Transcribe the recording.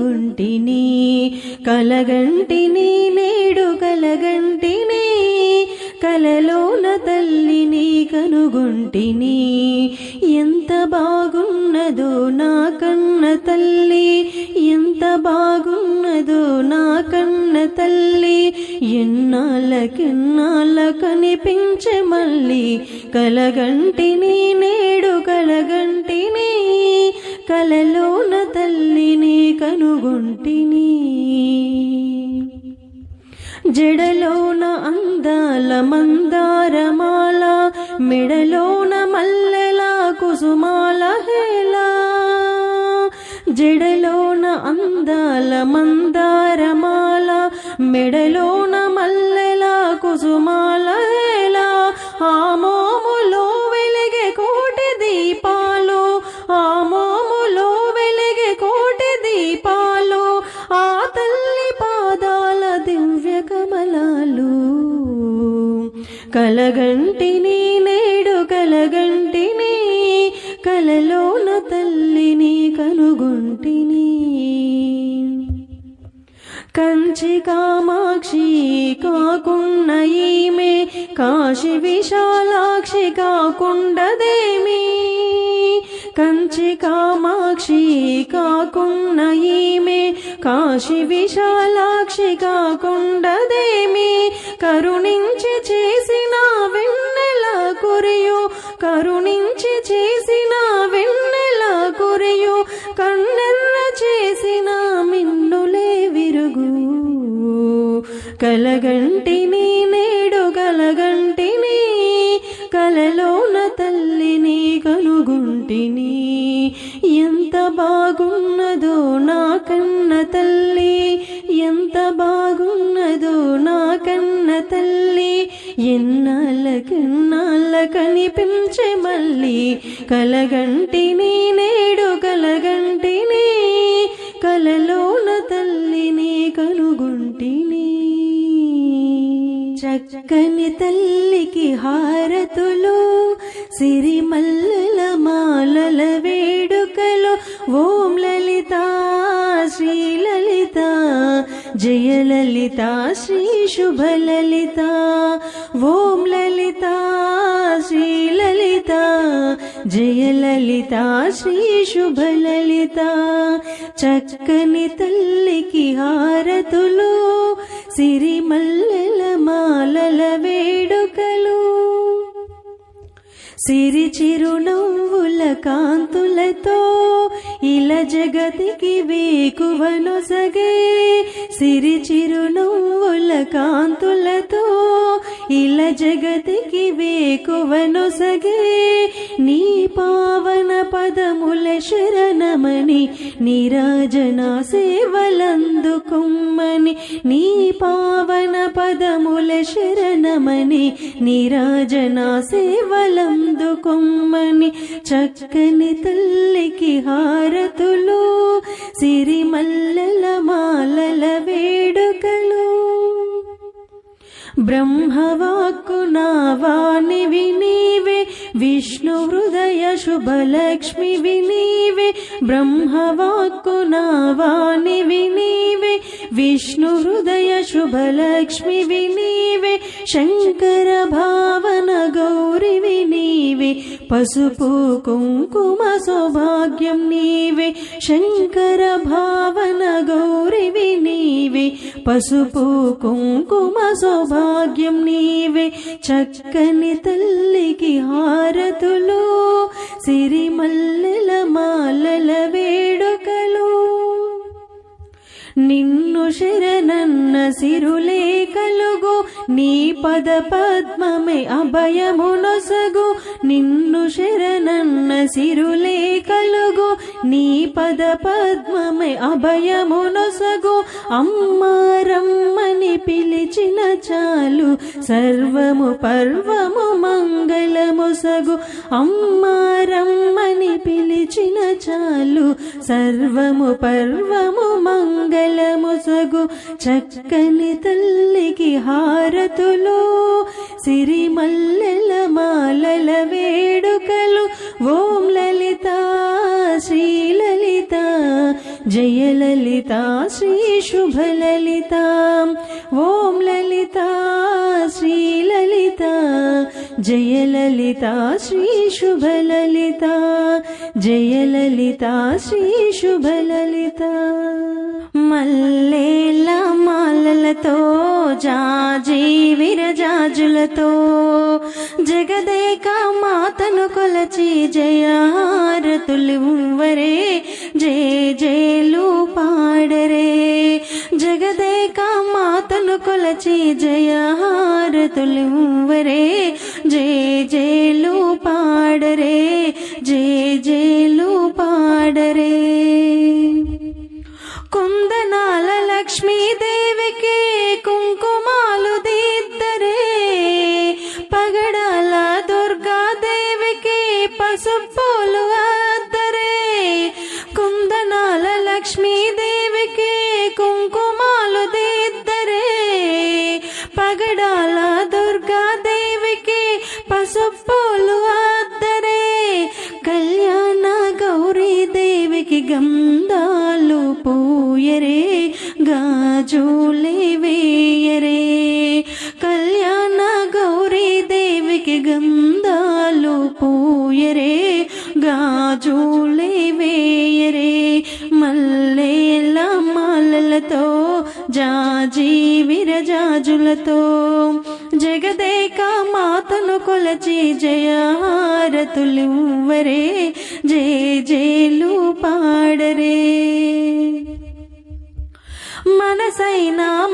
గుంటిని కలగంటిని నేడు కలగంటిని కలలోన తల్లిని కనుగుంటిని. ఎంత బాగున్నదో నా కన్న తల్లి ఎంత బాగున్నదో నా కన్న తల్లి. ఎన్నాళ్ళకెన్నాళ్ళ కనిపించే మళ్ళీ కలగంటిని నేడు కలగంటిని కలలో కనుగొంటిని జడలోన అందాల మందారమాల మెడలోన మల్లెల కుసుమాల హేలా జడలోన అందాల మందారమాల మెడలోన మల్లెల కుసుమాల కలగంటిని నేడు కలగంటిని కలలోన తల్లిని కనుగొంటిని. కంచి కామాక్షి కాకున్న ఈమె కాశీ విశాలాక్షి కాకుండదేమీ. కంచి కామాక్షి కాకున్న ఈమె కాశీ విశాలాక్షి కాకుండదేమి కరుణించి చేసిన వెన్నెల కురియు కరుణించి చేసిన వెన్నెల కురియు కన్నెర్ర చేసిన మిన్నులే విరుగు. కలగంటిని బాగున్నదో నా కన్న తల్లి? ఎంత బాగున్నదో నా కన్న తల్లి? ఎన్నాళ్ళకెన్నాళ్ళ కనిపించే మళ్ళీ? కలగంటిని నేడు కలగంటిని కలలోన తల్లిని కనుగొంటిని. చక్కని తల్లికి హారతులు సిరిమల్లెల జయలలిత శ్రీ శుభలలిత ఓం లలిత శ్రీ లలిత జయలలిత శ్రీ శుభలలిత చక్కని సిరి చిరునవ్వుల కాంతులతో ఇలా జగతికి వేకువనొసగే. సిరి చిరునవ్వుల కాంతులతో ఇలా జగతికి వేకువనొసగే నీ పావన పదముల శరణమని నీరాజన సేవలందుకుమ్మని నీ పావన పదముల శరణమని నీరాజన సేవలందుకుమ్మని చక్కని తల్లికి హారతులు సిరిమల్లెల బ్రహ్మవాక్కు ని విని విష్ణు హృదయ శుభలక్ష్మి వినీవే బ్రహ్మవాక్కు నావాణి వినీవే విష్ణు హృదయ శుభలక్ష్మి వినీవే శంకర భావన గౌరి వినీవే పసుపు కుంకుమ సౌభాగ్యం నీవే శంకర భావన గౌరి వినీవే పసుపు కుంకుమ సౌభాగ్యం నీవే చక్కని తల్లికి హార సిరిమల్లెల సిరిమల్లె నిన్ను శరణన్న సిరులే కలుగు. నీ పద పద్మమే అభయమునొసగు నిన్ను శరణన్న సిరులే కలుగు. నీ పద పద్మమే అభయమునొసగు అమ్మారమ్మని పిలిచిన చాలు. సర్వము పర్వము మంగళముసగు అమ్మారమ్మని పిలిచిన చాలు. సర్వము పర్వము మంగళ ముసగు చక్కని తల్లికి హారతులు. సిరిమల్లెల మాలల వేడుకలు ఓం లలిత లలిత శ్రీ శుభ లలిత జయ లలిత శ్రీ శుభ లలిత మల్లేల మాలలతో జాజీ విరజాజులతో జగదేక మాతను కొలచి జయారతులివ్వరే జయ మాతను కొలచి జయారతులివ్వరే జయ జయలు పాడరే. జయ జయలు పాడరే. కుందనాల లక్ష్మీదేవికి కుంకుమాలు దిద్దరే పగడాల దుర్గాదేవికి పసుపులు అద్దరే. కుందనాల లక్ష్మీదేవి పగడాల దుర్గాదేవికి పసుపులు అద్దరే కళ్యాణ గౌరీ దేవికి గంధాలు పూయరే గాజులే వేయరే. కళ్యాణ గౌరీ దేవికి గంధాలు పూయరే గాజులే జాజులతో జాజీ విరజాజులతో జగదేక మాతను కొలచి జయారతులివ్వరే జే జేలు పాడరే. మనసైనా